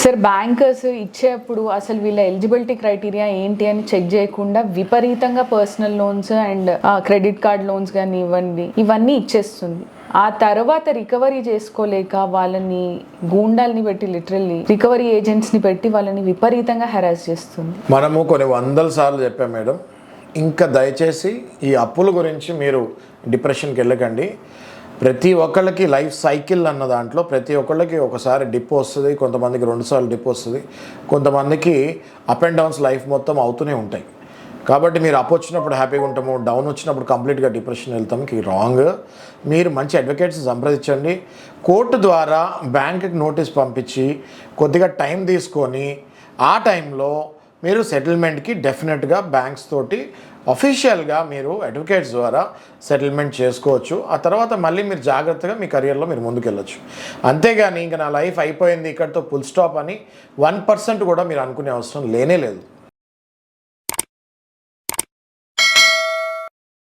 Sir bankers ఇచ్చేప్పుడు అసలు వీళ్ళ ఎలిజిబిలిటీ క్రైటీరియా ఏంటి అని చెక్ చేయకుండా విపరీతంగా personal loans and credit card loans కానీ ఇవ్వండి ఇవన్నీ ఇచ్చేస్తుంది. ఆ తర్వాత రికవరీ చేసుకోలేక వాళ్ళని గూండాల్ని పెట్టి లిటరల్లీ రికవరీ ఏజెంట్స్ని పెట్టి వాళ్ళని విపరీతంగా హెరాస్ చేస్తుంది. మనము కొన్ని వందల సార్లు చెప్పాం మేడం. ఇంకా దయచేసి ఈ అప్పుల గురించి మీరు డిప్రెషన్కి వెళ్ళకండి. ప్రతి ఒక్కళ్ళకి లైఫ్ సైకిల్ అన్న దాంట్లో ప్రతి ఒక్కళ్ళకి ఒకసారి డిప్ వస్తుంది కొంతమందికి రెండుసార్లు డిప్ వస్తుంది కొంతమందికి అప్ అండ్ డౌన్స్ లైఫ్ మొత్తం అవుతూనే ఉంటాయి. కాబట్టి మీరు అప్ వచ్చినప్పుడు హ్యాపీగా ఉంటాము డౌన్ వచ్చినప్పుడు కంప్లీట్గా డిప్రెషన్ వెళ్తాం రాంగ్. మీరు మంచి అడ్వకేట్స్ సంప్రదించండి. కోర్టు ద్వారా బ్యాంకుకి నోటీస్ పంపించి కొద్దిగా టైం తీసుకొని ఆ టైంలో మీరు సెటిల్మెంట్కి డెఫినెట్గా బ్యాంక్స్ తోటి అఫీషియల్గా మీరు అడ్వకేట్స్ ద్వారా సెటిల్మెంట్ చేసుకోవచ్చు. ఆ తర్వాత మళ్ళీ మీరు జాగ్రత్తగా మీ కెరియర్లో మీరు ముందుకెళ్ళొచ్చు. అంతేగాని ఇంకా నా లైఫ్ అయిపోయింది ఇక్కడితో ఫుల్ స్టాప్ అని వన్ పర్సెంట్ కూడా మీరు అనుకునే అవసరం లేనే లేదు.